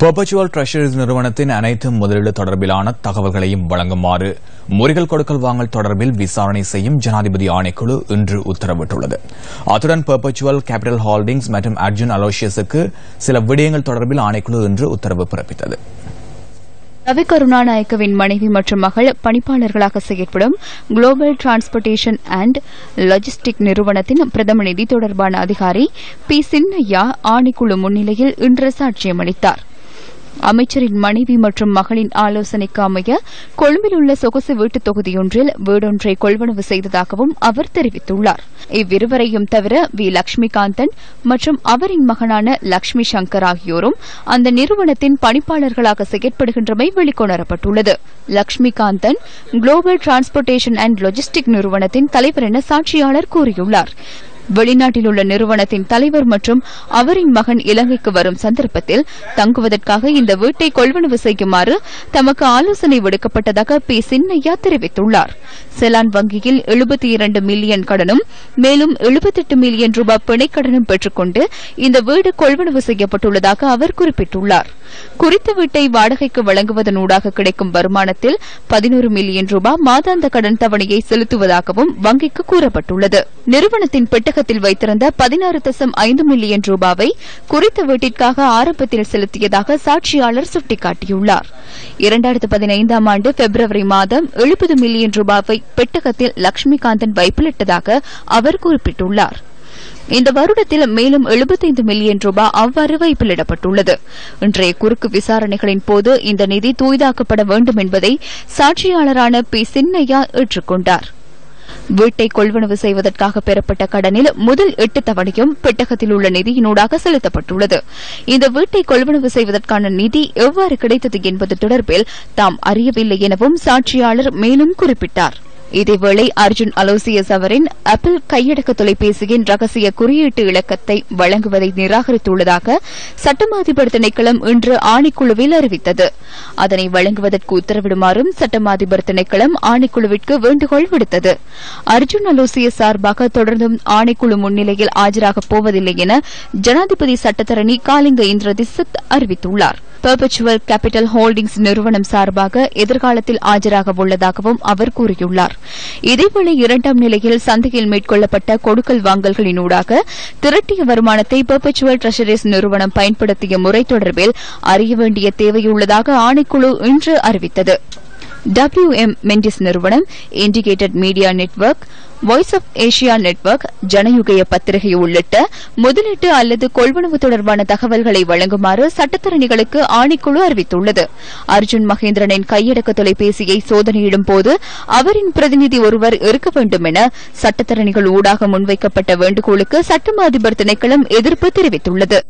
Perpetual treasuries நிறுவனத்தின் அனைத்து முதலீடு தொடர்பிலான தகவல்களையும் வழங்குமாறு முறிகள் கொடுக்கல் வாங்கல் தொடர்பில் விசாரணை செய்யும் ஜனாதிபதி ஆணைக்குழு இன்று உத்தரவிட்டுள்ளது. அத்துடன் பெர்பச்சுவல் கேபிட்டல் ஹோல்டிங்ஸ் மற்றும் அர்ஜுன் அலோசியஸுக்கு சில விடயங்கள் தொடர்பில் ஆணைக்குழு இன்று உத்தரவு பிறப்பித்தது. ரவி கருணாநாயக்கவின் மனைவி மற்றும் மகள் பணிப்பாளர்களாக செயற்படும் குளோபல் டிரான்ஸ்போர்டேஷன் அண்ட் லாஜிஸ்டிக் நிறுவனத்தின் பிரதம நிதி தொடர்பான அதிகாரி பி சின்னையா ஆணைக்குழு முன்னிலையில் இன்று சாட்சியமளித்தாா் அமைச்சரின் மனைவி மற்றும் மகளின் ஆலோசனைக்கு அமைய கொழும்பில் உள்ள சொகுசு வீட்டுத் தொகுதியொன்றில் வீடொன்றை கொள்வனவு செய்ததாகவும் அவர் தெரிவித்துள்ளார். இவ்விருவரையும் தவிர வி. லட்சுமிகாந்தன் மற்றும் அவரின் மகனான லட்சுமி சங்கர் ஆகியோரும் அந்த நிறுவனத்தின் பணிப்பாளர்களாக செயற்படுகின்றமை வெளிக்கொணரப்பட்டுள்ளது. Lakshmikanthan global transportation and logistic நிறுவனத்தின் தலைவர் என சாட்சியாளர் கூறியுள்ளார். வெளிநாட்டில் உள்ள நிறுவனத்தின் தலைவர் மற்றும் அவரின் மகன் இலங்கைக்கு வரும் சந்தர்ப்பத்தில் தங்குவதற்காக இந்த வீட்டை கொள்வனவு செய்யுமாறு தமக்கு ஆலோசனை விடுக்கப்பட்டதாக பி. சின்னையா தெரிவித்துள்ளார். செலான் வங்கியில் எழுபத்தி இரண்டு மில்லியன் கடனும் மேலும் எழுபத்தெட்டு மில்லியன் ரூபாய் பிணைக்கடனும் பெற்றுக்கொண்டு இந்த வீடு கொள்வனவு செய்யப்பட்டுள்ளதாக அவர் குறிப்பிட்டுள்ளார். குறித்த வீட்டை வாடகைக்கு வழங்குவதனூடாக கிடைக்கும் வருமானத்தில் பதினோரு மில்லியன் ரூபாய் மாதாந்த கடன் தவணையை செலுத்துவதாகவும் வங்கிக்கு கூறப்பட்டுள்ளது. நிறுவனத்தின் பெட்டகத்தில் வைத்திருந்த பதினாறு தசம் ஐந்து மில்லியன் ரூபாவை குறித்த வீட்டிற்காக ஆரம்பத்தில் செலுத்தியதாக சாட்சியாளர் சுட்டிக்காட்டியுள்ளார். இரண்டாயிரத்து பதினைந்தாம் ஆண்டு பிப்ரவரி மாதம் எழுபது மில்லியன் ரூபாவை பெட்டகத்தில் லட்சுமிகாந்தன் வைப்பிலிட்டதாக அவர் குறிப்பிட்டுள்ளார். இந்த வருடத்தில் மேலும் 75 மில்லியன் ரூபாய் அவ்வாறு வைப்பிலிடப்பட்டுள்ளது இன்றைய குறுக்கு விசாரணைகளின் போது இந்த நிதி தூய்தாக்கப்பட வேண்டும் என்பதை சாட்சியாளரான பி. சின்னையா ஏற்றுக்கொண்டார். வீட்டை கொள்வனவு செய்வதற்காக பெறப்பட்ட கடனில் முதல் எட்டு தவணையும் பெட்டகத்தில் உள்ள நிதியினூடாக செலுத்தப்பட்டுள்ளது. இந்த வீட்டை கொள்வனவு செய்வதற்கான நிதி எவ்வாறு கிடைத்தது என்பது தொடர்பில் தாம் அறியவில்லை எனவும் சாட்சியாளர் மேலும் குறிப்பிட்டார். இதேவேளை அர்ஜுன் அலோசியஸ் அவரின் ஆப்பிள் கையடக்க தொலைபேசியின் ரகசிய குறியீட்டு இலக்கத்தை வழங்குவதை நிராகரித்துள்ளதாக சட்டமா அதிபர் திணைக்களம் இன்று ஆணைக்குழுவில் அறிவித்தது. அதனை வழங்குவதற்கு உத்தரவிடுமாறும் சட்டமா அதிபர் திணைக்களம் ஆணைக்குழுவிற்கு வேண்டுகோள் விடுத்தது. அர்ஜுன் அலோசியஸ் சார்பாக தொடர்ந்தும் ஆணைக்குழு முன்னிலையில் ஆஜராகப் போவதில்லை என ஜனாதிபதி சட்டத்தரணி காலிங்க இந்திரதிசத் அறிவித்துள்ளார். பெர்பச்சுவல் கேபிட்டல் ஹோல்டிங்ஸ் நிறுவனம் சார்பாக எதிர்காலத்தில் ஆஜராக உள்ளதாகவும் அவர் கூறியுள்ளார். இதேவேளை இரண்டாம் நிலையில் சந்தையில் மேற்கொள்ளப்பட்ட கொடுக்கல் வாங்கல்களினூடாக திரட்டிய வருமானத்தை பெர்பச்சுவல் ட்ரெஷரிஸ் நிறுவனம் பயன்படுத்திய முறை தொடர்பில் அறிய வேண்டிய தேவையுள்ளதாக ஆணைக்குழு இன்று அறிவித்தது. டபிள்யூ எம் மெண்டிஸ் நிறுவனம் indicated media network voice of Asia network Janayugaya பத்திரிகை உள்ளிட்ட முதலீட்டு அல்லது கொள்வனவு தொடர்பான தகவல்களை வழங்குமாறு சட்டத்தரணிகளுக்கு ஆணைக்குழு அறிவித்துள்ளது. அர்ஜுன் மகேந்திரனின் கையடக்க தொலைபேசியை சோதனையிடும் போது அவரின் பிரதிநிதி ஒருவர் இருக்க வேண்டும் என சட்டத்தரணிகள் ஊடாக முன்வைக்கப்பட்ட வேண்டுகோளுக்கு சட்டமா அதிபர் திணைக்களம் எதிர்ப்பு தெரிவித்துள்ளது.